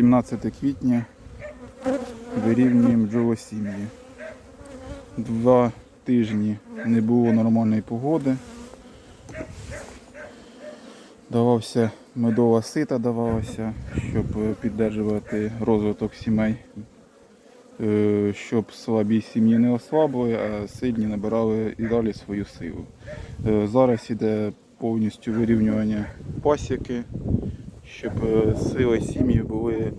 17 квітня вирівнюємо бджолосім'ї. Два тижні не було нормальної погоди. Давався медова сита, давалася, щоб піддержувати розвиток сімей, Е, щоб слабі сім'ї не ослабли, а сильні набирали і далі свою силу. Е, Зараз іде повністю вирівнювання пасіки, щоб е, сили сім'ї були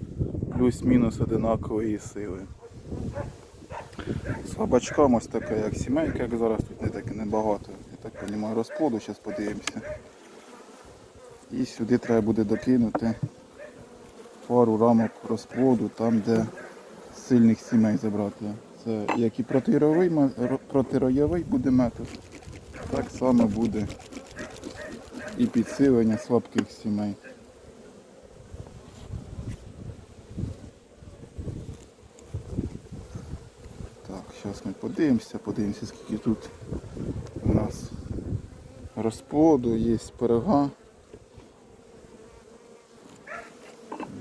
плюс-мінус одинакової сили. Слабачкам ось така, як сімейка, як зараз тут не так небагато. Я так розумію, розплоду, зараз подивимося. І сюди треба буде докинути пару рамок розплоду, там де сильних сімей забрати. Це як і протироєвий, протироєвий буде метод, так само буде і підсилення слабких сімей. Так, зараз ми подивимося, подивимося, скільки тут у нас розплоду, є перега.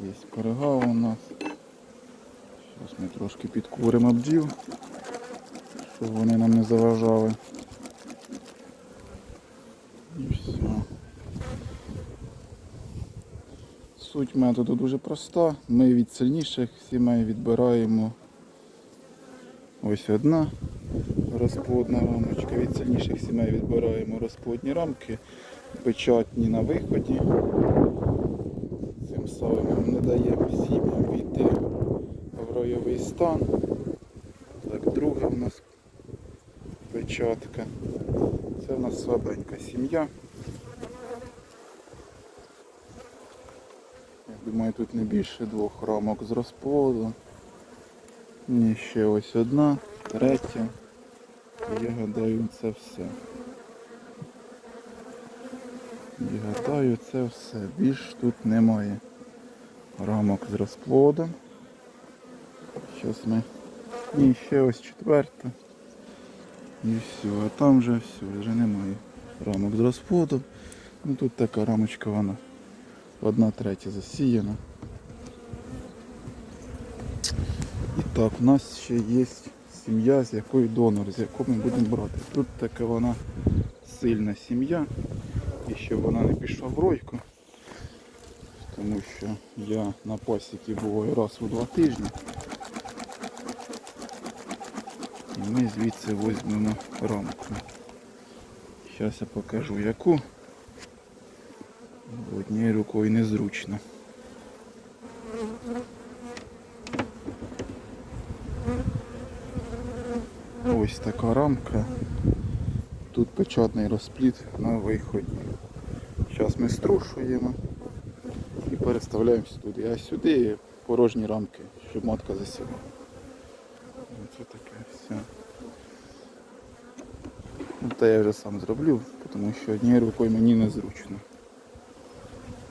Є перега у нас. Зараз ми трошки підкуримо бджіл, щоб вони нам не заважали. І все. Суть методу дуже проста. Ми від сильніших сімей відбираємо ось одна розплодна рамочка. Від сильніших сімей відбираємо розплодні рамки, печатні на виході. Цим самим не даємо сім'ям війти в ройовий стан. Так, друга в нас печатка. Це в нас слабенька сім'я. Я думаю, тут не більше двох рамок з розплоду. Ні, ще ось одна, третя. Я гадаю, це все. Я гадаю, це все. Більш тут немає рамок з розплодом. Зараз ми. Ні, ще ось четверта. І все. А там вже все, вже немає рамок з розплодом. Ну тут така рамочка вона. Одна третя засіяна. І так, у нас ще є сім'я, з якою донор, з якою ми будемо брати. Тут така вона сильна сім'я. І щоб вона не пішла в ройку. Тому що я на пасіки буваю раз у два тижні. І ми звідси візьмемо рамку. Зараз я покажу яку. Однією рукою незручно. Ось така рамка. Тут печатний розпліт на виході. Зараз ми струшуємо і переставляємо сюди. А сюди порожні рамки, щоб матка засіла. Це таке все. Ну, Та я вже сам зроблю, тому що однією рукою мені незручно.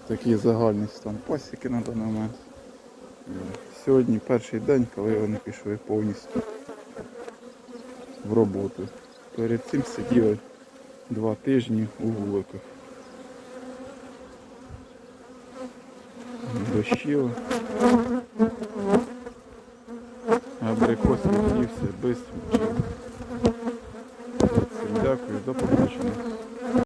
Такий загальний стан пасіки на даний момент. Сьогодні перший день, коли вони пішли повністю в роботу. Перед цим сиділи два тижні у вуликах. Дощило. Абрикос від'ївся без бджіл. Дякую, до побачення.